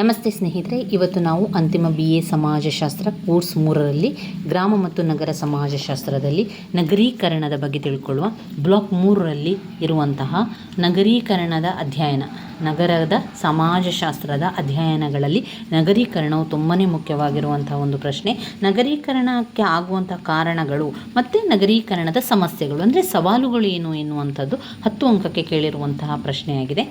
ನಮಸ್ತೆ ಸ್ನೇಹಿತರೆ, ಇವತ್ತು ನಾವು ಅಂತಿಮ ಬಿ ಎ ಸಮಾಜಶಾಸ್ತ್ರ ಕೋರ್ಸ್ ಮೂರರಲ್ಲಿ ಗ್ರಾಮ ಮತ್ತು ನಗರ ಸಮಾಜಶಾಸ್ತ್ರದಲ್ಲಿ ನಗರೀಕರಣದ ಬಗ್ಗೆ ತಿಳ್ಕೊಳ್ಳುವ ಬ್ಲಾಕ್ ಮೂರರಲ್ಲಿ ಇರುವಂತಹ ನಗರೀಕರಣದ ಅಧ್ಯಯನ, ನಗರದ ಸಮಾಜಶಾಸ್ತ್ರದ ಅಧ್ಯಯನಗಳಲ್ಲಿ ನಗರೀಕರಣವು ತುಂಬಾ ಮುಖ್ಯವಾಗಿರುವಂತಹ ಒಂದು ಪ್ರಶ್ನೆ. ನಗರೀಕರಣಕ್ಕೆ ಆಗುವಂಥ ಕಾರಣಗಳು ಮತ್ತು ನಗರೀಕರಣದ ಸಮಸ್ಯೆಗಳು, ಅಂದರೆ ಸವಾಲುಗಳು ಏನು ಎನ್ನುವಂಥದ್ದು ಹತ್ತು ಅಂಕಕ್ಕೆ ಕೇಳಿರುವಂತಹ ಪ್ರಶ್ನೆಯಾಗಿದೆ.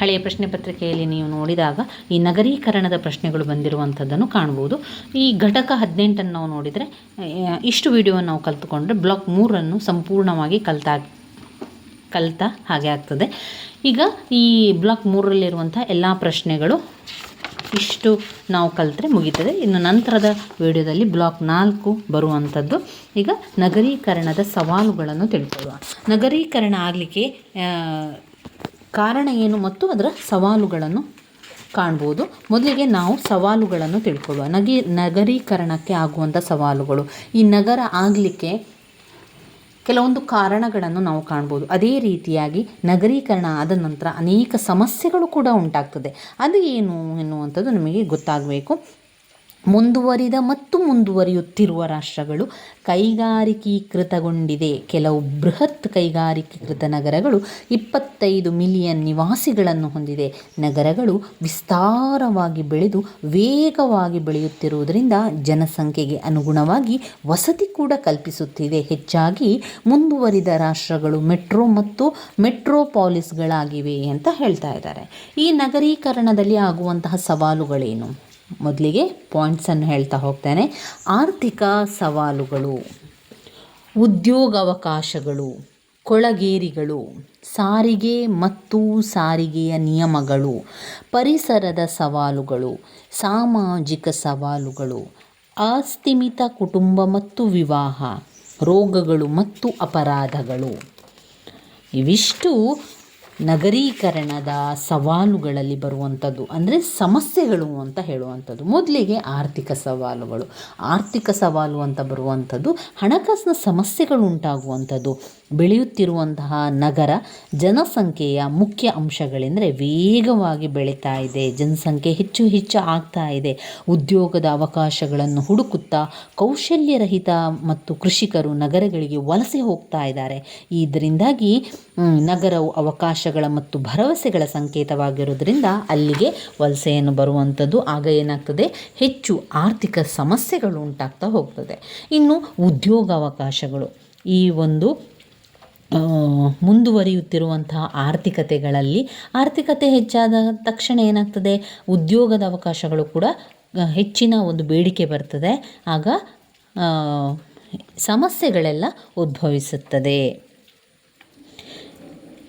ಹಳೆಯ ಪ್ರಶ್ನೆ ಪತ್ರಿಕೆಯಲ್ಲಿ ನೀವು ನೋಡಿದಾಗ ಈ ನಗರೀಕರಣದ ಪ್ರಶ್ನೆಗಳು ಬಂದಿರುವಂಥದ್ದನ್ನು ಕಾಣ್ಬೋದು ಈ ಘಟಕ ಹದಿನೆಂಟನ್ನು ನಾವು ನೋಡಿದರೆ ಇಷ್ಟು ವಿಡಿಯೋವನ್ನು ನಾವು ಕಲ್ತುಕೊಂಡ್ರೆ ಬ್ಲಾಕ್ ಮೂರನ್ನು ಸಂಪೂರ್ಣವಾಗಿ ಕಲ್ತಾ, ಕಲಿತ ಹಾಗೆ ಆಗ್ತದೆ. ಈಗ ಈ ಬ್ಲಾಕ್ ಮೂರರಲ್ಲಿರುವಂಥ ಎಲ್ಲ ಪ್ರಶ್ನೆಗಳು ಇಷ್ಟು ನಾವು ಕಲಿತ್ರೆ ಮುಗೀತದೆ. ಇನ್ನು ನಂತರದ ವಿಡಿಯೋದಲ್ಲಿ ಬ್ಲಾಕ್ ನಾಲ್ಕು ಬರುವಂಥದ್ದು. ಈಗ ನಗರೀಕರಣದ ಸವಾಲುಗಳನ್ನು ತಿಳ್ಕೊಳ್ಳುವ ನಗರೀಕರಣ ಆಗಲಿಕ್ಕೆ ಕಾರಣ ಏನು ಮತ್ತು ಅದರ ಸವಾಲುಗಳನ್ನು ಕಾಣ್ಬೋದು. ಮೊದಲಿಗೆ ನಾವು ಸವಾಲುಗಳನ್ನು ತಿಳ್ಕೊಳ್ಳುವ, ನಗಿ, ನಗರೀಕರಣಕ್ಕೆ ಆಗುವಂಥ ಸವಾಲುಗಳು. ಈ ನಗರ ಆಗಲಿಕ್ಕೆ ಕೆಲವೊಂದು ಕಾರಣಗಳನ್ನು ನಾವು ಕಾಣ್ಬೋದು. ಅದೇ ರೀತಿಯಾಗಿ ನಗರೀಕರಣ ಆದ ನಂತರ ಅನೇಕ ಸಮಸ್ಯೆಗಳು ಕೂಡ ಉಂಟಾಗ್ತದೆ. ಅದು ಏನು ಎನ್ನುವಂಥದ್ದು ನಮಗೆ ಗೊತ್ತಾಗಬೇಕು. ಮುಂದುವರಿದ ಮತ್ತು ಮುಂದುವರಿಯುತ್ತಿರುವ ರಾಷ್ಟ್ರಗಳು ಕೈಗಾರಿಕೀಕೃತಗೊಂಡಿದೆ. ಕೆಲವು ಬೃಹತ್ ಕೈಗಾರಿಕೀಕೃತ ನಗರಗಳು ಇಪ್ಪತ್ತೈದು ಮಿಲಿಯನ್ ನಿವಾಸಿಗಳನ್ನು ಹೊಂದಿದೆ. ನಗರಗಳು ವಿಸ್ತಾರವಾಗಿ ಬೆಳೆದು ವೇಗವಾಗಿ ಬೆಳೆಯುತ್ತಿರುವುದರಿಂದ ಜನಸಂಖ್ಯೆಗೆ ಅನುಗುಣವಾಗಿ ವಸತಿ ಕೂಡ ಕಲ್ಪಿಸುತ್ತಿದೆ. ಹೆಚ್ಚಾಗಿ ಮುಂದುವರಿದ ರಾಷ್ಟ್ರಗಳು ಮೆಟ್ರೋ ಮತ್ತು ಮೆಟ್ರೋಪಾಲಿಸ್ಗಳಾಗಿವೆ ಅಂತ ಹೇಳ್ತಾ ಇದ್ದಾರೆ. ಈ ನಗರೀಕರಣದಲ್ಲಿ ಆಗುವಂತಹ ಸವಾಲುಗಳೇನು? ಮೊದಲಿಗೆ ಪಾಯಿಂಟ್ಸನ್ನು ಹೇಳ್ತಾ ಹೋಗ್ತೇನೆ. ಆರ್ಥಿಕ ಸವಾಲುಗಳು, ಉದ್ಯೋಗಾವಕಾಶಗಳು, ಕೊಳಗೇರಿಗಳು, ಸಾರಿಗೆ ಮತ್ತು ಸಾರಿಗೆಯ ನಿಯಮಗಳು, ಪರಿಸರದ ಸವಾಲುಗಳು, ಸಾಮಾಜಿಕ ಸವಾಲುಗಳು, ಅಸ್ಥಿಮಿತ ಕುಟುಂಬ ಮತ್ತು ವಿವಾಹ, ರೋಗಗಳು ಮತ್ತು ಅಪರಾಧಗಳು. ಇವಿಷ್ಟು ನಗರೀಕರಣದ ಸವಾಲುಗಳಲ್ಲಿ ಬರುವಂಥದ್ದು ಅಂದರೆ ಸಮಸ್ಯೆಗಳು ಅಂತ ಹೇಳುವಂಥದ್ದು. ಮೊದಲಿಗೆ ಆರ್ಥಿಕ ಸವಾಲುಗಳು. ಆರ್ಥಿಕ ಸವಾಲು ಅಂತ ಬರುವಂಥದ್ದು ಹಣಕಾಸಿನ ಸಮಸ್ಯೆಗಳು ಉಂಟಾಗುವಂಥದ್ದು ಬೆಳೆಯುತ್ತಿರುವಂತಹ ನಗರ ಜನಸಂಖ್ಯೆಯ ಮುಖ್ಯ ಅಂಶಗಳೆಂದರೆ ವೇಗವಾಗಿ ಬೆಳೀತಾ ಇದೆ. ಜನಸಂಖ್ಯೆ ಹೆಚ್ಚು ಹೆಚ್ಚು ಆಗ್ತಾ ಇದೆ. ಉದ್ಯೋಗದ ಅವಕಾಶಗಳನ್ನು ಹುಡುಕುತ್ತಾ ಕೌಶಲ್ಯರಹಿತ ಮತ್ತು ಕೃಷಿಕರು ನಗರಗಳಿಗೆ ವಲಸೆ ಹೋಗ್ತಾ ಇದ್ದಾರೆ. ಇದರಿಂದಾಗಿ ನಗರವು ನಗರವು ಅವಕಾಶಗಳ ಮತ್ತು ಭರವಸೆಗಳ ಸಂಕೇತವಾಗಿರೋದ್ರಿಂದ ಅಲ್ಲಿಗೆ ವಲಸೆಯನ್ನು ಬರುವಂಥದ್ದು ಆಗ ಏನಾಗ್ತದೆ? ಹೆಚ್ಚು ಆರ್ಥಿಕ ಸಮಸ್ಯೆಗಳು ಉಂಟಾಗ್ತಾ ಹೋಗ್ತದೆ. ಇನ್ನು ಉದ್ಯೋಗಾವಕಾಶಗಳು ಈ ಒಂದು ಮುಂದುವರಿಯುತ್ತಿರುವಂತಹ ಆರ್ಥಿಕತೆಗಳಲ್ಲಿ, ಆರ್ಥಿಕತೆ ಹೆಚ್ಚಾದ ತಕ್ಷಣ ಏನಾಗ್ತದೆ? ಉದ್ಯೋಗದ ಅವಕಾಶಗಳು ಕೂಡ ಹೆಚ್ಚಿನ ಒಂದು ಬೇಡಿಕೆ ಬರ್ತದೆ. ಆಗ ಸಮಸ್ಯೆಗಳೆಲ್ಲ ಉದ್ಭವಿಸುತ್ತದೆ.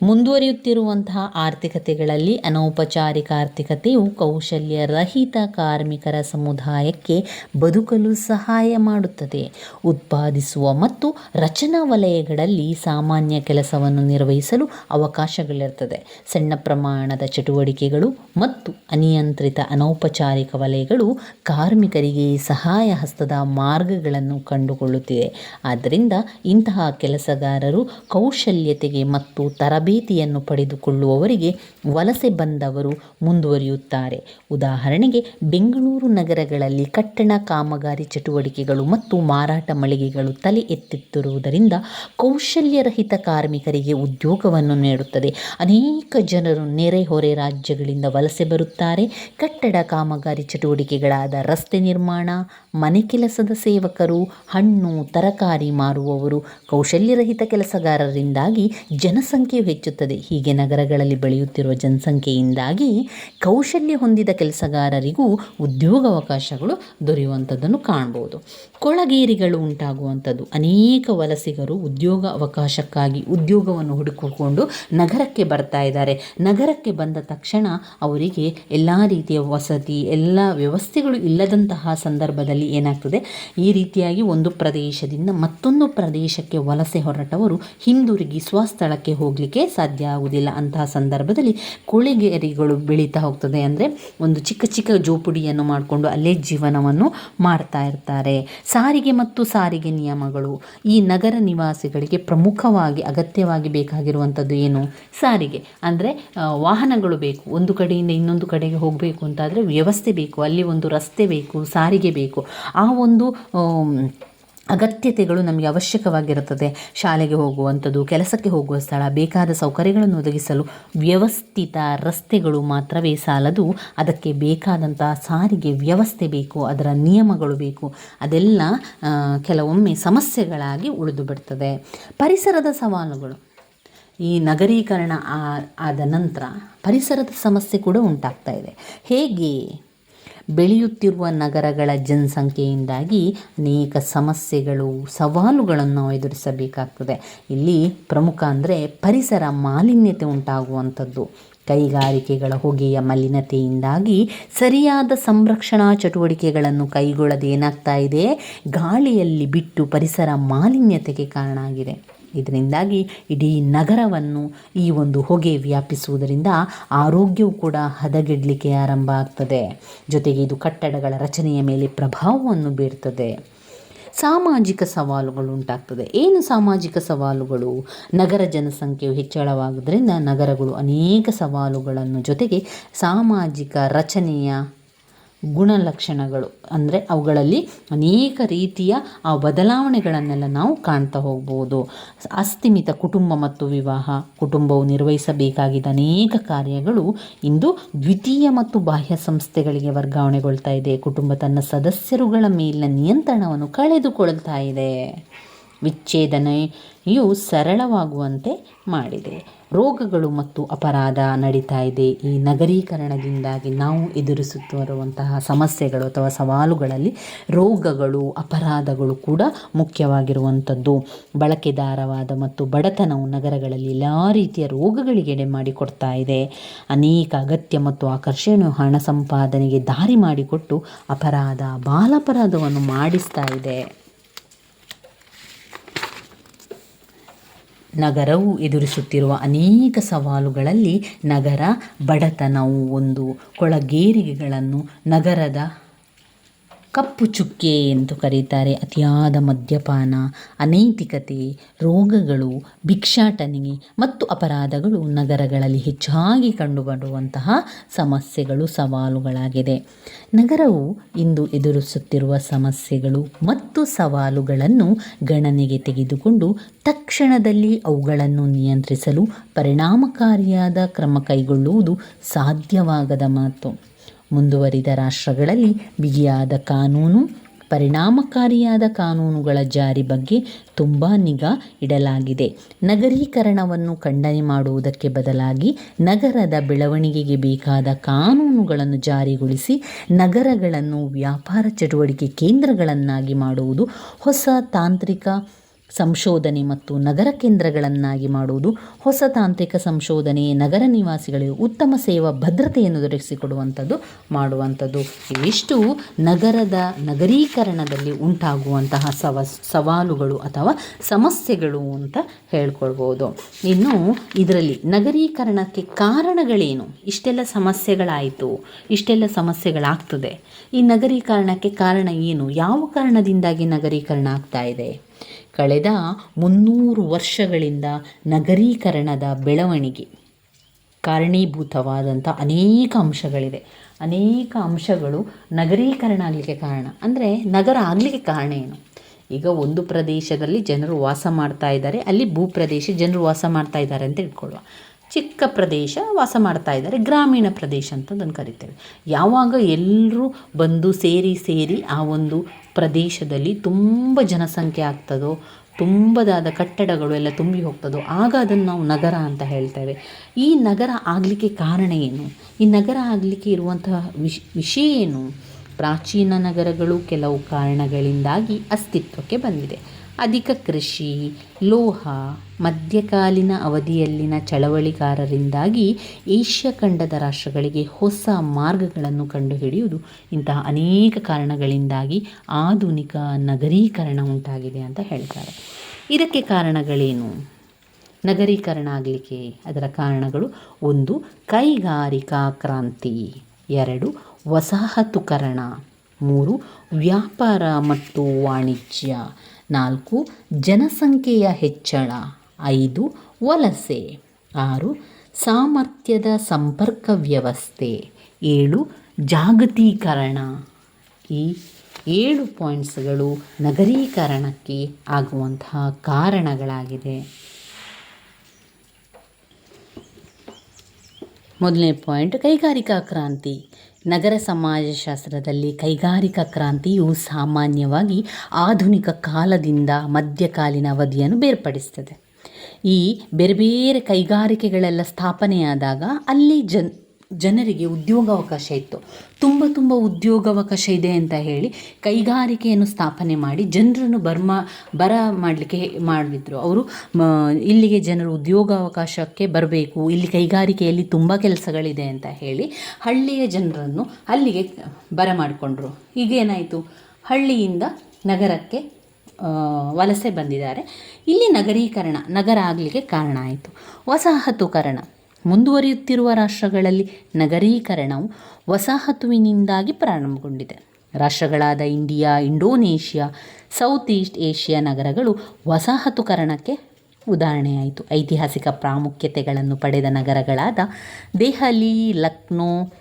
ಮುಂದುವರಿಯುತ್ತಿರುವಂತಹ ಆರ್ಥಿಕತೆಗಳಲ್ಲಿ ಅನೌಪಚಾರಿಕ ಆರ್ಥಿಕತೆಯು ಕೌಶಲ್ಯರಹಿತ ಕಾರ್ಮಿಕರ ಸಮುದಾಯಕ್ಕೆ ಬದುಕಲು ಸಹಾಯ ಮಾಡುತ್ತದೆ. ಉತ್ಪಾದಿಸುವ ಮತ್ತು ರಚನಾ ವಲಯಗಳಲ್ಲಿ ಸಾಮಾನ್ಯ ಕೆಲಸವನ್ನು ನಿರ್ವಹಿಸಲು ಅವಕಾಶಗಳಿರ್ತದೆ ಸಣ್ಣ ಪ್ರಮಾಣದ ಚಟುವಟಿಕೆಗಳು ಮತ್ತು ಅನಿಯಂತ್ರಿತ ಅನೌಪಚಾರಿಕ ವಲಯಗಳು ಕಾರ್ಮಿಕರಿಗೆ ಸಹಾಯ ಹಸ್ತದ ಮಾರ್ಗಗಳನ್ನು ಕಂಡುಕೊಳ್ಳುತ್ತಿದೆ ಆದ್ದರಿಂದ ಇಂತಹ ಕೆಲಸಗಾರರು ಕೌಶಲ್ಯತೆಗೆ ಮತ್ತು ತರಬೇತಿಯನ್ನು ಪಡೆದುಕೊಳ್ಳುವವರಿಗೆ ವಲಸೆ ಬಂದವರು ಮುಂದುವರಿಯುತ್ತಾರೆ. ಉದಾಹರಣೆಗೆ, ಬೆಂಗಳೂರು ನಗರಗಳಲ್ಲಿ ಕಟ್ಟಡ ಕಾಮಗಾರಿ ಚಟುವಟಿಕೆಗಳು ಮತ್ತು ಮಾರಾಟ ಮಳಿಗೆಗಳು ತಲೆ ಎತ್ತಿತ್ತಿರುವುದರಿಂದ ಕೌಶಲ್ಯರಹಿತ ಕಾರ್ಮಿಕರಿಗೆ ಉದ್ಯೋಗವನ್ನು ನೀಡುತ್ತದೆ. ಅನೇಕ ಜನರು ನೆರೆಹೊರೆ ರಾಜ್ಯಗಳಿಂದ ವಲಸೆ ಬರುತ್ತಾರೆ. ಕಟ್ಟಡ ಕಾಮಗಾರಿ ಚಟುವಟಿಕೆಗಳಾದ ರಸ್ತೆ ನಿರ್ಮಾಣ, ಮನೆ ಕೆಲಸದ ಸೇವಕರು, ಹಣ್ಣು, ತರಕಾರಿ ಮಾರುವವರು ಕೌಶಲ್ಯರಹಿತ ಕೆಲಸಗಾರರಿಂದಾಗಿ ಜನಸಂಖ್ಯೆಯು ಹೆಚ್ಚುತ್ತದೆ. ಹೀಗೆ ನಗರಗಳಲ್ಲಿ ಬೆಳೆಯುತ್ತಿರುವ ಜನಸಂಖ್ಯೆಯಿಂದಾಗಿ ಕೌಶಲ್ಯ ಹೊಂದಿದ ಕೆಲಸಗಾರರಿಗೂ ಉದ್ಯೋಗಾವಕಾಶಗಳು ದೊರೆಯುವಂಥದ್ದನ್ನು ಕಾಣ್ಬೋದು. ಕೊಳಗೇರಿಗಳು ಉಂಟಾಗುವಂಥದ್ದು. ಅನೇಕ ವಲಸಿಗರು ಉದ್ಯೋಗ ಅವಕಾಶಕ್ಕಾಗಿ ಉದ್ಯೋಗವನ್ನು ಹುಡುಕಿಕೊಂಡು ನಗರಕ್ಕೆ ಬರ್ತಾ ಇದ್ದಾರೆ. ನಗರಕ್ಕೆ ಬಂದ ತಕ್ಷಣ ಅವರಿಗೆ ಎಲ್ಲ ರೀತಿಯ ವಸತಿ, ಎಲ್ಲ ವ್ಯವಸ್ಥೆಗಳು ಇಲ್ಲದಂತಹ ಸಂದರ್ಭದಲ್ಲಿ ಏನಾಗ್ತದೆ? ಈ ರೀತಿಯಾಗಿ ಒಂದು ಪ್ರದೇಶದಿಂದ ಮತ್ತೊಂದು ಪ್ರದೇಶಕ್ಕೆ ವಲಸೆ ಹೊರಟವರು ಹಿಂದಿರುಗಿ ಸ್ವಸ್ಥಳಕ್ಕೆ ಹೋಗಲಿಕ್ಕೆ ಸಾಧ್ಯ ಆಗುವುದಿಲ್ಲ. ಅಂತಹ ಸಂದರ್ಭದಲ್ಲಿ ಕೊಳೆಗೇರಿಗಳು ಬೆಳೀತಾ ಹೋಗ್ತದೆ ಅಂದರೆ ಒಂದು ಚಿಕ್ಕ ಚಿಕ್ಕ ಜೋಪುಡಿಯನ್ನು ಮಾಡಿಕೊಂಡು ಅಲ್ಲೇ ಜೀವನವನ್ನು ಮಾಡ್ತಾ ಇರ್ತಾರೆ. ಸಾರಿಗೆ ಮತ್ತು ಸಾರಿಗೆ ನಿಯಮಗಳು ಈ ನಗರ ನಿವಾಸಿಗಳಿಗೆ ಪ್ರಮುಖವಾಗಿ ಅಗತ್ಯವಾಗಿ ಬೇಕಾಗಿರುವಂಥದ್ದು ಏನು? ಸಾರಿಗೆ. ಅಂದರೆ ವಾಹನಗಳು ಬೇಕು. ಒಂದು ಕಡೆಯಿಂದ ಇನ್ನೊಂದು ಕಡೆಗೆ ಹೋಗಬೇಕು ಅಂತಾದರೆ ವ್ಯವಸ್ಥೆ ಬೇಕು. ಅಲ್ಲಿ ಒಂದು ರಸ್ತೆ ಬೇಕು, ಸಾರಿಗೆ ಬೇಕು. ಆ ಒಂದು ಅಗತ್ಯತೆಗಳು ನಮಗೆ ಅವಶ್ಯಕವಾಗಿರುತ್ತದೆ. ಶಾಲೆಗೆ ಹೋಗುವಂಥದ್ದು, ಕೆಲಸಕ್ಕೆ ಹೋಗುವ ಸ್ಥಳ, ಬೇಕಾದ ಸೌಕರ್ಯಗಳನ್ನು ಒದಗಿಸಲು ವ್ಯವಸ್ಥಿತ ರಸ್ತೆಗಳು ಮಾತ್ರವೇ ಸಾಲದು. ಅದಕ್ಕೆ ಬೇಕಾದಂಥ ಸಾರಿಗೆ ವ್ಯವಸ್ಥೆ ಬೇಕು, ಅದರ ನಿಯಮಗಳು ಬೇಕು. ಅದೆಲ್ಲ ಕೆಲವೊಮ್ಮೆ ಸಮಸ್ಯೆಗಳಾಗಿ ಉಳಿದು ಬಿಡ್ತದೆ. ಪರಿಸರದ ಸವಾಲುಗಳು. ಈ ನಗರೀಕರಣ ಆದ ನಂತರ ಪರಿಸರದ ಸಮಸ್ಯೆ ಕೂಡ ಉಂಟಾಗ್ತಾ ಇದೆ. ಹೇಗೆ? ಬೆಳೆಯುತ್ತಿರುವ ನಗರಗಳ ಜನಸಂಖ್ಯೆಯಿಂದಾಗಿ ಅನೇಕ ಸಮಸ್ಯೆಗಳು, ಸವಾಲುಗಳನ್ನು ಎದುರಿಸಬೇಕಾಗ್ತದೆ. ಇಲ್ಲಿ ಪ್ರಮುಖ ಅಂದರೆ ಪರಿಸರ ಮಾಲಿನ್ಯತೆ ಉಂಟಾಗುವಂಥದ್ದು. ಕೈಗಾರಿಕೆಗಳ ಹೊಗೆಯ ಮಲಿನತೆಯಿಂದಾಗಿ ಸರಿಯಾದ ಸಂರಕ್ಷಣಾ ಚಟುವಟಿಕೆಗಳನ್ನು ಕೈಗೊಳ್ಳದೆ ಏನಾಗ್ತಾ ಇದೆ? ಗಾಳಿಯಲ್ಲಿ ಬಿಟ್ಟು ಪರಿಸರ ಮಾಲಿನ್ಯತೆಗೆ ಕಾರಣ ಆಗಿದೆ. ಇದರಿಂದಾಗಿ ಇಡೀ ನಗರವನ್ನು ಈ ಒಂದು ಹೊಗೆ ವ್ಯಾಪಿಸುವುದರಿಂದ ಆರೋಗ್ಯವು ಕೂಡ ಹದಗೆಡಲಿಕ್ಕೆ ಆರಂಭ ಆಗ್ತದೆ. ಜೊತೆಗೆ ಇದು ಕಟ್ಟಡಗಳ ರಚನೆಯ ಮೇಲೆ ಪ್ರಭಾವವನ್ನು ಬೀರ್ತದೆ. ಸಾಮಾಜಿಕ ಸವಾಲುಗಳು ಉಂಟಾಗ್ತದೆ. ಏನು ಸಾಮಾಜಿಕ ಸವಾಲುಗಳು? ನಗರ ಜನಸಂಖ್ಯೆಯು ಹೆಚ್ಚಳವಾಗುವುದರಿಂದ ನಗರಗಳು ಅನೇಕ ಸವಾಲುಗಳನ್ನು ಜೊತೆಗೆ ಸಾಮಾಜಿಕ ರಚನೆಯ ಗುಣಲಕ್ಷಣಗಳು. ಅಂದರೆ ಅವುಗಳಲ್ಲಿ ಅನೇಕ ರೀತಿಯ ಆ ಬದಲಾವಣೆಗಳನ್ನೆಲ್ಲ ನಾವು ಕಾಣ್ತಾ ಹೋಗ್ಬೋದು. ಅಸ್ತಿಮಿತ ಕುಟುಂಬ ಮತ್ತು ವಿವಾಹ, ಕುಟುಂಬವು ನಿರ್ವಹಿಸಬೇಕಾಗಿದ್ದ ಅನೇಕ ಕಾರ್ಯಗಳು ಇಂದು ದ್ವಿತೀಯ ಮತ್ತು ಬಾಹ್ಯ ಸಂಸ್ಥೆಗಳಿಗೆ ವರ್ಗಾವಣೆಗೊಳ್ತಾ ಇದೆ. ಕುಟುಂಬ ತನ್ನ ಸದಸ್ಯರುಗಳ ಮೇಲಿನ ನಿಯಂತ್ರಣವನ್ನು ಕಳೆದುಕೊಳ್ತಾ ಇದೆ. ವಿಚ್ಛೇದನೆಯು ಸರಳವಾಗುವಂತೆ ಮಾಡಿದೆ. ರೋಗಗಳು ಮತ್ತು ಅಪರಾಧ ನಡೀತಾ ಇದೆ. ಈ ನಗರೀಕರಣದಿಂದಾಗಿ ನಾವು ಎದುರಿಸುತ್ತಿರುವಂತಹ ಸಮಸ್ಯೆಗಳು ಅಥವಾ ಸವಾಲುಗಳಲ್ಲಿ ರೋಗಗಳು, ಅಪರಾಧಗಳು ಕೂಡ ಮುಖ್ಯವಾಗಿರುವಂಥದ್ದು. ಬಳಕೆದಾರವಾದ ಮತ್ತು ಬಡತನವು ನಗರಗಳಲ್ಲಿ ಎಲ್ಲ ರೀತಿಯ ರೋಗಗಳಿಗೆ ಎಡೆ ಮಾಡಿಕೊಡ್ತಾ ಇದೆ. ಅನೇಕ ಅಗತ್ಯ ಮತ್ತು ಆಕರ್ಷಣೀಯ ಹಣ ಸಂಪಾದನೆಗೆ ದಾರಿ ಮಾಡಿಕೊಟ್ಟು ಅಪರಾಧ, ಬಾಲಾಪರಾಧವನ್ನು ಮಾಡಿಸ್ತಾ ಇದೆ. ನಗರವು ಎದುರಿಸುತ್ತಿರುವ ಅನೇಕ ಸವಾಲುಗಳಲ್ಲಿ ನಗರ ಬಡತನವು ಒಂದು ಕೊಳಗೇರಿಗೆಗಳನ್ನು ನಗರದ ಕಪ್ಪು ಚುಕ್ಕೆ ಎಂದು ಕರೀತಾರೆ. ಅತಿಯಾದ ಮದ್ಯಪಾನ, ಅನೈತಿಕತೆ, ರೋಗಗಳು, ಭಿಕ್ಷಾಟನೆ ಮತ್ತು ಅಪರಾಧಗಳು ನಗರಗಳಲ್ಲಿ ಹೆಚ್ಚಾಗಿ ಕಂಡುಬರುವಂತಹ ಸಮಸ್ಯೆಗಳು, ಸವಾಲುಗಳಾಗಿದೆ. ನಗರವು ಇಂದು ಎದುರಿಸುತ್ತಿರುವ ಸಮಸ್ಯೆಗಳು ಮತ್ತು ಸವಾಲುಗಳನ್ನು ಗಣನೆಗೆ ತೆಗೆದುಕೊಂಡು ತಕ್ಷಣದಲ್ಲಿ ಅವುಗಳನ್ನು ನಿಯಂತ್ರಿಸಲು ಪರಿಣಾಮಕಾರಿಯಾದ ಕ್ರಮ ಕೈಗೊಳ್ಳುವುದು ಸಾಧ್ಯವಾಗದ ಮಾತು. ಮುಂದುವರಿದ ರಾಷ್ಟ್ರಗಳಲ್ಲಿ ಬಿಗಿಯಾದ ಕಾನೂನು, ಪರಿಣಾಮಕಾರಿಯಾದ ಕಾನೂನುಗಳ ಜಾರಿ ಬಗ್ಗೆ ತುಂಬ ನಿಗಾ ಇಡಲಾಗಿದೆ. ನಗರೀಕರಣವನ್ನು ಖಂಡನೆ ಮಾಡುವುದಕ್ಕೆ ಬದಲಾಗಿ ನಗರದ ಬೆಳವಣಿಗೆಗೆ ಬೇಕಾದ ಕಾನೂನುಗಳನ್ನು ಜಾರಿಗೊಳಿಸಿ ನಗರಗಳನ್ನು ವ್ಯಾಪಾರ ಚಟುವಟಿಕೆ ಕೇಂದ್ರಗಳನ್ನಾಗಿ ಮಾಡುವುದು ಹೊಸ ತಾಂತ್ರಿಕ ಸಂಶೋಧನೆ ಮತ್ತು ನಗರ ಕೇಂದ್ರಗಳನ್ನಾಗಿ ಮಾಡುವುದು ಹೊಸ ತಾಂತ್ರಿಕ ಸಂಶೋಧನೆ, ನಗರ ನಿವಾಸಿಗಳಿಗೆ ಉತ್ತಮ ಸೇವಾ ಭದ್ರತೆಯನ್ನು ದೊರಕಿಸಿಕೊಡುವಂಥದ್ದು, ಮಾಡುವಂಥದ್ದು. ಇವಿಷ್ಟು ನಗರದ ನಗರೀಕರಣದಲ್ಲಿ ಉಂಟಾಗುವಂತಹ ಸವ, ಸವಾಲುಗಳು ಅಥವಾ ಸಮಸ್ಯೆಗಳು ಅಂತ ಹೇಳ್ಕೊಳ್ಬೋದು. ಇನ್ನು ಇದರಲ್ಲಿ ನಗರೀಕರಣಕ್ಕೆ ಕಾರಣಗಳೇನು? ಇಷ್ಟೆಲ್ಲ ಸಮಸ್ಯೆಗಳಾಯಿತು, ಇಷ್ಟೆಲ್ಲ ಸಮಸ್ಯೆಗಳಾಗ್ತದೆ. ಈ ನಗರೀಕರಣಕ್ಕೆ ಕಾರಣ ಏನು? ಯಾವ ಕಾರಣದಿಂದಾಗಿ ನಗರೀಕರಣ ಆಗ್ತಾ ಇದೆ? ಕಳೆದ ಮುನ್ನೂರು ವರ್ಷಗಳಿಂದ ನಗರೀಕರಣದ ಬೆಳವಣಿಗೆ ಕಾರಣೀಭೂತವಾದಂಥ ಅನೇಕ ಅಂಶಗಳಿದೆ ಅನೇಕ ಅಂಶಗಳು ನಗರೀಕರಣ ಆಗಲಿಕ್ಕೆ ಕಾರಣ. ಅಂದರೆ ನಗರ ಆಗಲಿಕ್ಕೆ ಕಾರಣ ಏನು? ಈಗ ಒಂದು ಪ್ರದೇಶದಲ್ಲಿ ಜನರು ವಾಸ ಮಾಡ್ತಾ ಇದ್ದಾರೆ, ಅಲ್ಲಿ ಭೂಪ್ರದೇಶ ಜನರು ವಾಸ ಮಾಡ್ತಾ ಇದ್ದಾರೆ ಅಂತ ಇಟ್ಕೊಳ್ಳುವ ಚಿಕ್ಕ ಪ್ರದೇಶ ವಾಸ ಮಾಡ್ತಾ ಇದ್ದಾರೆ. ಗ್ರಾಮೀಣ ಪ್ರದೇಶ ಅಂತ ಅದನ್ನು ಕರಿತೇವೆ. ಯಾವಾಗ ಎಲ್ಲರೂ ಬಂದು ಸೇರಿ ಸೇರಿ ಆ ಒಂದು ಪ್ರದೇಶದಲ್ಲಿ ತುಂಬ ಜನಸಂಖ್ಯೆ ಆಗ್ತದೋ, ತುಂಬದಾದ ಕಟ್ಟಡಗಳು ಎಲ್ಲ ತುಂಬಿ ಹೋಗ್ತದೋ, ಆಗ ಅದನ್ನು ನಾವು ನಗರ ಅಂತ ಹೇಳ್ತೇವೆ. ಈ ನಗರ ಆಗಲಿಕ್ಕೆ ಕಾರಣ ಏನು? ಈ ನಗರ ಆಗಲಿಕ್ಕೆ ಇರುವಂತಹ ವಿಷಯ ಏನು? ಪ್ರಾಚೀನ ನಗರಗಳು ಕೆಲವು ಕಾರಣಗಳಿಂದಾಗಿ ಅಸ್ತಿತ್ವಕ್ಕೆ ಬಂದಿದೆ. ಅಧಿಕ ಕೃಷಿ, ಲೋಹ, ಮಧ್ಯಕಾಲೀನ ಅವಧಿಯಲ್ಲಿನ ಚಳವಳಿಗಾರರಿಂದಾಗಿ ಏಷ್ಯಾ ಖಂಡದ ರಾಷ್ಟ್ರಗಳಿಗೆ ಹೊಸ ಮಾರ್ಗಗಳನ್ನು ಕಂಡುಹಿಡಿಯುವುದು ಇಂತಹ ಅನೇಕ ಕಾರಣಗಳಿಂದಾಗಿ ಆಧುನಿಕ ನಗರೀಕರಣ ಉಂಟಾಗಿದೆ ಅಂತ ಹೇಳ್ತಾರೆ. ಇದಕ್ಕೆ ಕಾರಣಗಳೇನು? ನಗರೀಕರಣ ಆಗಲಿಕ್ಕೆ ಅದರ ಕಾರಣಗಳು ಒಂದು, ಕೈಗಾರಿಕಾ ಕ್ರಾಂತಿ. ಎರಡು, ವಸಾಹತುಕರಣ. ಮೂರು, ವ್ಯಾಪಾರ ಮತ್ತು ವಾಣಿಜ್ಯ. ನಾಲ್ಕು, ಜನಸಂಖ್ಯೆಯ ಹೆಚ್ಚಳ. ಐದು, ವಲಸೆ. ಆರು, ಸಾಮರ್ಥ್ಯದ ಸಂಪರ್ಕ ವ್ಯವಸ್ಥೆ. ಏಳು, ಜಾಗತೀಕರಣ. ಈ ಏಳು ಪಾಯಿಂಟ್ಸ್ಗಳು ನಗರೀಕರಣಕ್ಕೆ ಆಗುವಂತಹ ಕಾರಣಗಳಾಗಿದೆ. ಮೊದಲನೇ ಪಾಯಿಂಟ್, ಕೈಗಾರಿಕಾ ಕ್ರಾಂತಿ. ನಗರ ಸಮಾಜಶಾಸ್ತ್ರದಲ್ಲಿ ಕೈಗಾರಿಕಾ ಕ್ರಾಂತಿಯು ಸಾಮಾನ್ಯವಾಗಿ ಆಧುನಿಕ ಕಾಲದಿಂದ ಮಧ್ಯಕಾಲೀನ ಅವಧಿಯನ್ನು ಬೇರ್ಪಡಿಸ್ತದೆ. ಈ ಬೇರೆ ಬೇರೆ ಕೈಗಾರಿಕೆಗಳೆಲ್ಲ ಸ್ಥಾಪನೆಯಾದಾಗ ಅಲ್ಲಿ ಜನ್ ಜನರಿಗೆ ಉದ್ಯೋಗಾವಕಾಶ ಇತ್ತು. ತುಂಬ ತುಂಬ ಉದ್ಯೋಗಾವಕಾಶ ಇದೆ ಅಂತ ಹೇಳಿ ಕೈಗಾರಿಕೆಯನ್ನು ಸ್ಥಾಪನೆ ಮಾಡಿ ಜನರನ್ನು ಬರ್ಮ, ಬರ ಮಾಡಲಿಕ್ಕೆ ಮಾಡಿದ್ರು. ಅವರು ಇಲ್ಲಿಗೆ ಜನರು ಉದ್ಯೋಗಾವಕಾಶಕ್ಕೆ ಬರಬೇಕು, ಇಲ್ಲಿ ಕೈಗಾರಿಕೆಯಲ್ಲಿ ತುಂಬ ಕೆಲಸಗಳಿದೆ ಅಂತ ಹೇಳಿ ಹಳ್ಳಿಯ ಜನರನ್ನು ಅಲ್ಲಿಗೆ ಬರ ಮಾಡಿಕೊಂಡ್ರು. ಈಗೇನಾಯಿತು? ಹಳ್ಳಿಯಿಂದ ನಗರಕ್ಕೆ ವಲಸೆ ಬಂದಿದ್ದಾರೆ. ಇಲ್ಲಿ ನಗರೀಕರಣ, ನಗರ ಆಗಲಿಕ್ಕೆ ಕಾರಣ ಆಯಿತು. ವಸಾಹತುಕರಣ. ಮುಂದುವರಿಯುತ್ತಿರುವ ರಾಷ್ಟ್ರಗಳಲ್ಲಿ ನಗರೀಕರಣವು ವಸಾಹತುವಿನಿಂದಾಗಿ ಪ್ರಾರಂಭಗೊಂಡಿದೆ. ರಾಷ್ಟ್ರಗಳಾದ India, Indonesia, South East Asia ನಗರಗಳು ವಸಾಹತುಕರಣಕ್ಕೆ ಉದಾಹರಣೆಯಾಯಿತು. ಐತಿಹಾಸಿಕ ಪ್ರಾಮುಖ್ಯತೆಗಳನ್ನು ಪಡೆದ ನಗರಗಳಾದ ದೆಹಲಿ, ಲಕ್ನೋ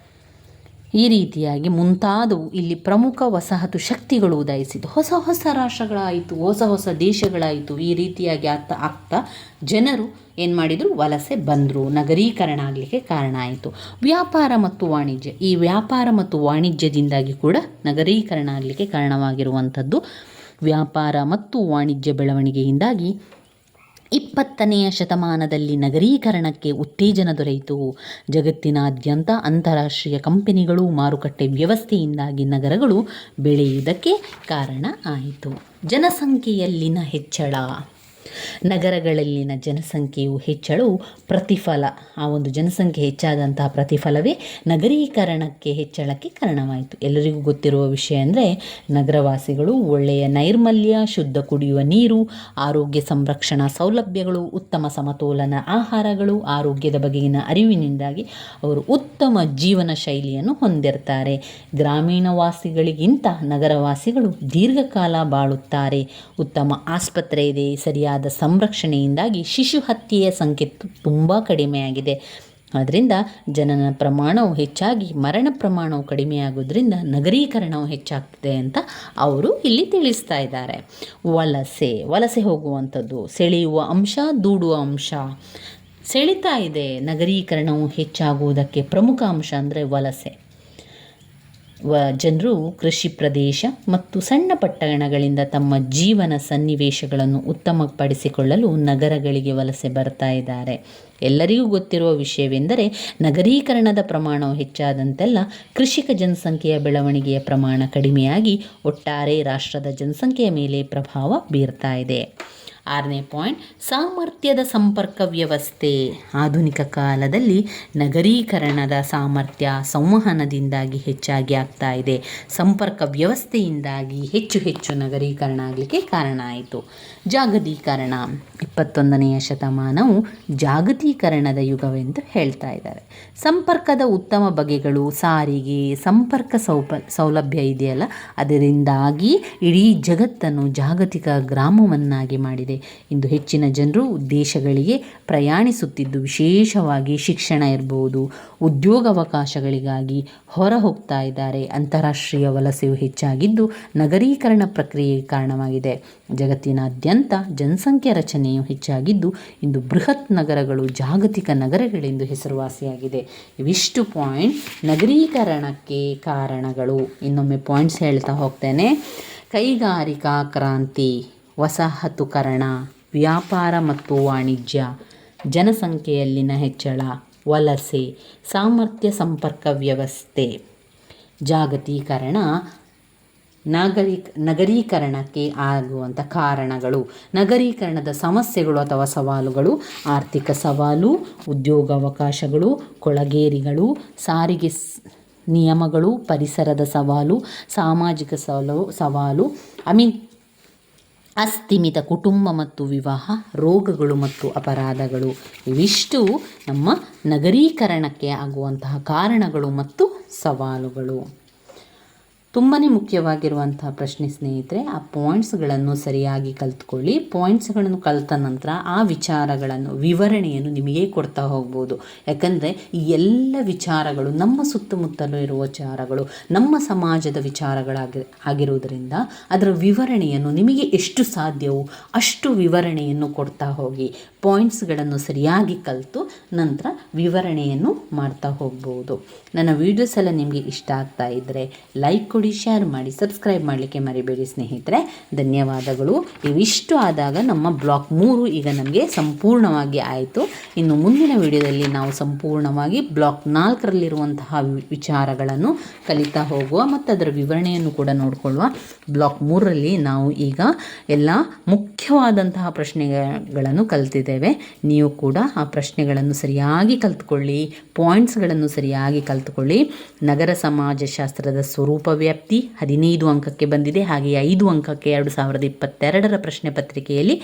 ಈ ರೀತಿಯಾಗಿ ಮುಂತಾದವು ಇಲ್ಲಿ ಪ್ರಮುಖ ವಸಾಹತು ಶಕ್ತಿಗಳು ಉದಯಿಸಿತು ಹೊಸ ಹೊಸ ರಾಷ್ಟ್ರಗಳಾಯಿತು, ಹೊಸ ಹೊಸ ದೇಶಗಳಾಯಿತು. ಈ ರೀತಿಯಾಗಿ ಆಗ್ತಾ ಆಗ್ತಾ ಜನರು ಏನು ಮಾಡಿದರು? ವಲಸೆ ಬಂದರು. ನಗರೀಕರಣ ಆಗಲಿಕ್ಕೆ ಕಾರಣ ಆಯಿತು. ವ್ಯಾಪಾರ ಮತ್ತು ವಾಣಿಜ್ಯ. ಈ ವ್ಯಾಪಾರ ಮತ್ತು ವಾಣಿಜ್ಯದಿಂದಾಗಿ ಕೂಡ ನಗರೀಕರಣ ಆಗಲಿಕ್ಕೆ ಕಾರಣವಾಗಿರುವಂಥದ್ದು. ವ್ಯಾಪಾರ ಮತ್ತು ವಾಣಿಜ್ಯ ಬೆಳವಣಿಗೆಯಿಂದಾಗಿ ಇಪ್ಪತ್ತನೆಯ ಶತಮಾನದಲ್ಲಿ ನಗರೀಕರಣಕ್ಕೆ ಉತ್ತೇಜನ ದೊರೆಯಿತು. ಜಗತ್ತಿನಾದ್ಯಂತ ಅಂತಾರಾಷ್ಟ್ರೀಯ ಕಂಪನಿಗಳು, ಮಾರುಕಟ್ಟೆ ವ್ಯವಸ್ಥೆಯಿಂದಾಗಿ ನಗರಗಳು ಬೆಳೆಯುವುದಕ್ಕೆ ಕಾರಣ ಆಯಿತು. ಜನಸಂಖ್ಯೆಯಲ್ಲಿನ ಹೆಚ್ಚಳ. ನಗರಗಳಲ್ಲಿನ ಜನಸಂಖ್ಯೆಯು ಹೆಚ್ಚಳವು ಪ್ರತಿಫಲ. ಆ ಒಂದು ಜನಸಂಖ್ಯೆ ಹೆಚ್ಚಾದಂತಹ ಪ್ರತಿಫಲವೇ ನಗರೀಕರಣಕ್ಕೆ ಹೆಚ್ಚಳಕ್ಕೆ ಕಾರಣವಾಯಿತು. ಎಲ್ಲರಿಗೂ ಗೊತ್ತಿರುವ ವಿಷಯ ಅಂದರೆ ನಗರವಾಸಿಗಳು ಒಳ್ಳೆಯ ನೈರ್ಮಲ್ಯ, ಶುದ್ಧ ಕುಡಿಯುವ ನೀರು, ಆರೋಗ್ಯ ಸಂರಕ್ಷಣಾ ಸೌಲಭ್ಯಗಳು, ಉತ್ತಮ ಸಮತೋಲನ ಆಹಾರಗಳು, ಆರೋಗ್ಯದ ಬಗೆಗಿನ ಅರಿವಿನಿಂದಾಗಿ ಅವರು ಉತ್ತಮ ಜೀವನ ಶೈಲಿಯನ್ನು ಹೊಂದಿರ್ತಾರೆ. ಗ್ರಾಮೀಣ ವಾಸಿಗಳಿಗಿಂತ ನಗರವಾಸಿಗಳು ದೀರ್ಘಕಾಲ ಬಾಳುತ್ತಾರೆ. ಉತ್ತಮ ಆಸ್ಪತ್ರೆ ಇದೆ, ಸರಿಯಾದ ಸಂರಕ್ಷಣೆಯಿಂದಾಗಿ ಶಿಶು ಹತ್ಯೆಯ ಸಂಖ್ಯೆ ತುಂಬ ಕಡಿಮೆಯಾಗಿದೆ. ಆದ್ದರಿಂದ ಜನನ ಪ್ರಮಾಣವು ಹೆಚ್ಚಾಗಿ ಮರಣ ಪ್ರಮಾಣವು ಕಡಿಮೆಯಾಗೋದ್ರಿಂದ ನಗರೀಕರಣವು ಹೆಚ್ಚಾಗ್ತಿದೆ ಅಂತ ಅವರು ಇಲ್ಲಿ ತಿಳಿಸ್ತಾ ಇದ್ದಾರೆ. ವಲಸೆ ವಲಸೆ ಹೋಗುವಂಥದ್ದು, ಸೆಳೆಯುವ ಅಂಶ, ದೂಡುವ ಅಂಶ. ಸೆಳಿತಾ ಇದೆ. ನಗರೀಕರಣವು ಹೆಚ್ಚಾಗುವುದಕ್ಕೆ ಪ್ರಮುಖ ಅಂಶ ಅಂದರೆ ವಲಸೆ. ಜನರು ಕೃಷಿ ಪ್ರದೇಶ ಮತ್ತು ಸಣ್ಣ ಪಟ್ಟಣಗಳಿಂದ ತಮ್ಮ ಜೀವನ ಸನ್ನಿವೇಶಗಳನ್ನು ಉತ್ತಮಪಡಿಸಿಕೊಳ್ಳಲು ನಗರಗಳಿಗೆ ವಲಸೆ ಬರ್ತಾ ಇದ್ದಾರೆ. ಎಲ್ಲರಿಗೂ ಗೊತ್ತಿರುವ ವಿಷಯವೆಂದರೆ, ನಗರೀಕರಣದ ಪ್ರಮಾಣವು ಹೆಚ್ಚಾದಂತೆಲ್ಲ ಕೃಷಿಕ ಜನಸಂಖ್ಯೆಯ ಬೆಳವಣಿಗೆಯ ಪ್ರಮಾಣ ಕಡಿಮೆಯಾಗಿ ಒಟ್ಟಾರೆ ರಾಷ್ಟ್ರದ ಜನಸಂಖ್ಯೆಯ ಮೇಲೆ ಪ್ರಭಾವ ಬೀರ್ತಾ ಇದೆ. ಆರನೇ ಪಾಯಿಂಟ್, ಸಾಮರ್ಥ್ಯದ ಸಂಪರ್ಕ ವ್ಯವಸ್ಥೆ. ಆಧುನಿಕ ಕಾಲದಲ್ಲಿ ನಗರೀಕರಣದ ಸಾಮರ್ಥ್ಯ ಸಂವಹನದಿಂದಾಗಿ ಹೆಚ್ಚಾಗಿ ಆಗ್ತಾ ಇದೆ. ಸಂಪರ್ಕ ವ್ಯವಸ್ಥೆಯಿಂದಾಗಿ ಹೆಚ್ಚು ಹೆಚ್ಚು ನಗರೀಕರಣ ಆಗಲಿಕ್ಕೆ ಕಾರಣ ಆಯಿತು. ಜಾಗತೀಕರಣ. ಇಪ್ಪತ್ತೊಂದನೆಯ ಶತಮಾನವು ಜಾಗತೀಕರಣದ ಯುಗವೆಂದು ಹೇಳ್ತಾ ಇದ್ದಾರೆ. ಸಂಪರ್ಕದ ಉತ್ತಮ ಬಗೆಗಳು ಸಾರಿಗೆ, ಸಂಪರ್ಕ ಸೌಪ, ಸೌಲಭ್ಯ ಇದೆಯಲ್ಲ, ಅದರಿಂದಾಗಿ ಇಡೀ ಜಗತ್ತನ್ನು ಜಾಗತಿಕ ಗ್ರಾಮವನ್ನಾಗಿ ಮಾಡಿದೆ. ಇಂದು. ಹೆಚ್ಚಿನ ಜನರು ದೇಶಗಳಿಗೆ ಪ್ರಯಾಣಿಸುತ್ತಿದ್ದು ವಿಶೇಷವಾಗಿ ಶಿಕ್ಷಣ ಇರಬಹುದು ಉದ್ಯೋಗಾವಕಾಶಗಳಿಗಾಗಿ ಹೊರ ಹೋಗ್ತಾ ಇದ್ದಾರೆ. ಅಂತಾರಾಷ್ಟ್ರೀಯ ವಲಸೆಯು ಹೆಚ್ಚಾಗಿದ್ದು ನಗರೀಕರಣ ಪ್ರಕ್ರಿಯೆಗೆ ಕಾರಣವಾಗಿದೆ. ಜಗತ್ತಿನಾದ್ಯಂತ ಜನಸಂಖ್ಯೆ ರಚನೆಯು ಹೆಚ್ಚಾಗಿದ್ದು ಇಂದು ಬೃಹತ್ ನಗರಗಳು ಜಾಗತಿಕ ನಗರಗಳೆಂದು ಹೆಸರುವಾಸಿಯಾಗಿದೆ. ಇವಿಷ್ಟು ಪಾಯಿಂಟ್ ನಗರೀಕರಣಕ್ಕೆ ಕಾರಣಗಳು. ಇನ್ನೊಮ್ಮೆ ಪಾಯಿಂಟ್ಸ್ ಹೇಳ್ತಾ ಹೋಗ್ತೇನೆ. ಕೈಗಾರಿಕಾ ಕ್ರಾಂತಿ. ವಸಾಹತುಕರಣ, ವ್ಯಾಪಾರ ಮತ್ತು ವಾಣಿಜ್ಯ, ಜನಸಂಖ್ಯೆಯಲ್ಲಿನ ಹೆಚ್ಚಳ, ವಲಸೆ, ಸಾಮರ್ಥ್ಯ ಸಂಪರ್ಕ ವ್ಯವಸ್ಥೆ. ಜಾಗತೀಕರಣ, ನಾಗರಿಕ, ನಗರೀಕರಣಕ್ಕೆ ಆಗುವಂಥ ಕಾರಣಗಳು. ನಗರೀಕರಣದ ಸಮಸ್ಯೆಗಳು ಅಥವಾ ಸವಾಲುಗಳು, ಆರ್ಥಿಕ ಸವಾಲು, ಉದ್ಯೋಗಾವಕಾಶಗಳು, ಕೊಳಗೇರಿಗಳು, ಸಾರಿಗೆ ನಿಯಮಗಳು, ಪರಿಸರದ ಸವಾಲು, ಸಾಮಾಜಿಕ ಸವಾಲು ಸವಾಲು, ಐ ಮೀನ್ ಅಸ್ಥಿಮಿತ ಕುಟುಂಬ ಮತ್ತು ವಿವಾಹ, ರೋಗಗಳು ಮತ್ತು ಅಪರಾಧಗಳು, ಇವಿಷ್ಟು ನಮ್ಮ ನಗರೀಕರಣಕ್ಕೆ ಆಗುವಂತಹ ಕಾರಣಗಳು ಮತ್ತು ಸವಾಲುಗಳು. ತುಂಬಾ ಮುಖ್ಯವಾಗಿರುವಂತಹ ಪ್ರಶ್ನೆ ಸ್ನೇಹಿತರೆ, ಆ ಪಾಯಿಂಟ್ಸ್ಗಳನ್ನು ಸರಿಯಾಗಿ ಕಲ್ತ್ಕೊಳ್ಳಿ. ಪಾಯಿಂಟ್ಸ್ಗಳನ್ನು ಕಲಿತ ನಂತರ ಆ ವಿಚಾರಗಳನ್ನು, ವಿವರಣೆಯನ್ನು ನಿಮಗೆ ಕೊಡ್ತಾ ಹೋಗ್ಬೋದು. ಯಾಕಂದರೆ ಈ ಎಲ್ಲ ವಿಚಾರಗಳು ನಮ್ಮ ಸುತ್ತಮುತ್ತಲೂ ಇರುವ ವಿಚಾರಗಳು, ನಮ್ಮ ಸಮಾಜದ ವಿಚಾರಗಳಾಗಿ, ಆಗಿರುವುದರಿಂದ ಅದರ ವಿವರಣೆಯನ್ನು ನಿಮಗೆ ಎಷ್ಟು ಸಾಧ್ಯವೋ ಅಷ್ಟು ವಿವರಣೆಯನ್ನು ಕೊಡ್ತಾ ಹೋಗಿ. ಪಾಯಿಂಟ್ಸ್ಗಳನ್ನು ಸರಿಯಾಗಿ ಕಲಿತು ನಂತರ ವಿವರಣೆಯನ್ನು ಮಾಡ್ತಾ ಹೋಗ್ಬೋದು. ನನ್ನ ವೀಡಿಯೋಸ್ ಎಲ್ಲ ನಿಮಗೆ ಇಷ್ಟ ಆಗ್ತಾ ಇದ್ದರೆ ಲೈಕ್ ಶೇರ್ ಮಾಡಿ ಸಬ್ಸ್ಕ್ರೈಬ್ ಮಾಡಲಿಕ್ಕೆ ಮರಿಬೇಡಿ ಸ್ನೇಹಿತರೆ. ಧನ್ಯವಾದಗಳು. ಇವಿಷ್ಟು ಆದಾಗ ನಮ್ಮ ಬ್ಲಾಕ್ ಮೂರು ಈಗ ನಮಗೆ ಸಂಪೂರ್ಣವಾಗಿ ಆಯಿತು. ಇನ್ನು ಮುಂದಿನ ವಿಡಿಯೋದಲ್ಲಿ ನಾವು ಸಂಪೂರ್ಣವಾಗಿ ಬ್ಲಾಕ್ ನಾಲ್ಕರಲ್ಲಿರುವಂತಹ ವಿಚಾರಗಳನ್ನು ಕಲಿತಾ ಹೋಗುವ ಮತ್ತು ಅದರ ವಿವರಣೆಯನ್ನು ಕೂಡ ನೋಡಿಕೊಳ್ಳುವ ಬ್ಲಾಕ್ ಮೂರರಲ್ಲಿ ನಾವು ಈಗ ಎಲ್ಲ ಮುಖ್ಯವಾದಂತಹ ಪ್ರಶ್ನೆಗಳನ್ನು ಕಲ್ತಿದ್ದೇವೆ. ನೀವು ಕೂಡ ಆ ಪ್ರಶ್ನೆಗಳನ್ನು ಸರಿಯಾಗಿ ಕಲ್ತ್ಕೊಳ್ಳಿ ಪಾಯಿಂಟ್ಸ್ಗಳನ್ನು ಸರಿಯಾಗಿ ಕಲ್ತ್ಕೊಳ್ಳಿ. ನಗರ ಸಮಾಜಶಾಸ್ತ್ರದ ಸ್ವರೂಪ ವ್ಯಾಪ್ತಿ ಹದಿನೈದು ಅಂಕಕ್ಕೆ ಬಂದಿದೆ ಹಾಗೆ ಐದು ಅಂಕಕ್ಕೆ ಎರಡು ಸಾವಿರದ ಇಪ್ಪತ್ತೆರಡರ ಪ್ರಶ್ನೆ ಪತ್ರಿಕೆಯಲ್ಲಿ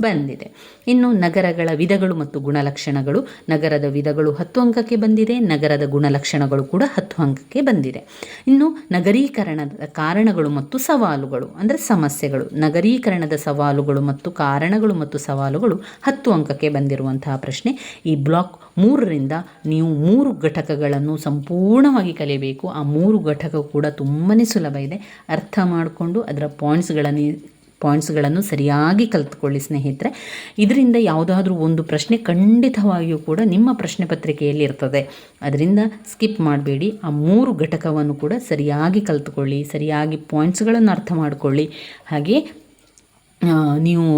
ಬಂದಿದೆ. ಇನ್ನು ನಗರಗಳ ವಿಧಗಳು ಮತ್ತು ಗುಣಲಕ್ಷಣಗಳು. ನಗರದ ವಿಧಗಳು ಹತ್ತು ಅಂಕಕ್ಕೆ ಬಂದಿದೆ, ನಗರದ ಗುಣಲಕ್ಷಣಗಳು ಕೂಡ ಹತ್ತು ಅಂಕಕ್ಕೆ ಬಂದಿದೆ. ಇನ್ನು ನಗರೀಕರಣದ ಕಾರಣಗಳು ಮತ್ತು ಸವಾಲುಗಳು, ಅಂದರೆ ಸಮಸ್ಯೆಗಳು. ನಗರೀಕರಣದ ಸವಾಲುಗಳು ಮತ್ತು ಕಾರಣಗಳು ಮತ್ತು ಸವಾಲುಗಳು ಹತ್ತು ಅಂಕಕ್ಕೆ ಬಂದಿರುವಂತಹ ಪ್ರಶ್ನೆ ಈ ಬ್ಲಾಕ್ ಮೂರರಿಂದ ನೀವು ಮೂರು ಘಟಕಗಳನ್ನು ಸಂಪೂರ್ಣವಾಗಿ ಕಲಿಯಬೇಕು. ಆ ಮೂರು ಘಟಕ ಕೂಡ ತುಂಬಾ ಸುಲಭ ಇದೆ. ಅರ್ಥ ಮಾಡಿಕೊಂಡು ಅದರ ಪಾಯಿಂಟ್ಸ್ಗಳನ್ನು ಪಾಯಿಂಟ್ಸ್ಗಳನ್ನು ಸರಿಯಾಗಿ ಕಲಿತ್ಕೊಳ್ಳಿ ಸ್ನೇಹಿತರೆ. ಇದರಿಂದ ಯಾವುದಾದ್ರೂ ಒಂದು ಪ್ರಶ್ನೆ ಖಂಡಿತವಾಗಿಯೂ ಕೂಡ ನಿಮ್ಮ ಪ್ರಶ್ನೆ ಪತ್ರಿಕೆಯಲ್ಲಿ ಇರ್ತದೆ. ಅದರಿಂದ ಸ್ಕಿಪ್ ಮಾಡಬೇಡಿ. ಆ ಮೂರು ಘಟಕವನ್ನು ಕೂಡ ಸರಿಯಾಗಿ ಕಲಿತ್ಕೊಳ್ಳಿ. ಸರಿಯಾಗಿ ಪಾಯಿಂಟ್ಸ್ಗಳನ್ನು ಅರ್ಥ ಮಾಡಿಕೊಳ್ಳಿ. ಹಾಗೆ ನೀವು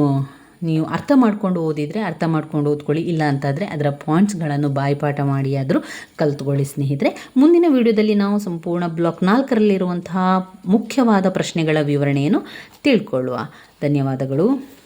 ನೀವು ಅರ್ಥ ಮಾಡ್ಕೊಂಡು ಓದಿದರೆ ಅರ್ಥ ಮಾಡ್ಕೊಂಡು ಓದ್ಕೊಳ್ಳಿ, ಇಲ್ಲ ಅಂತಾದರೆ ಅದರ ಪಾಯಿಂಟ್ಸ್ಗಳನ್ನು ಬಾಯಿಪಾಠ ಮಾಡಿ ಆದರೂ ಕಲ್ತ್ಕೊಳ್ಳಿ ಸ್ನೇಹಿತರೆ. ಮುಂದಿನ ವಿಡಿಯೋದಲ್ಲಿ ನಾವು ಸಂಪೂರ್ಣ ಬ್ಲಾಕ್ ನಾಲ್ಕರಲ್ಲಿರುವಂತಹ ಮುಖ್ಯವಾದ ಪ್ರಶ್ನೆಗಳ ವಿವರಣೆಯನ್ನು ತಿಳ್ಕೊಳ್ಳುವ. ಧನ್ಯವಾದಗಳು.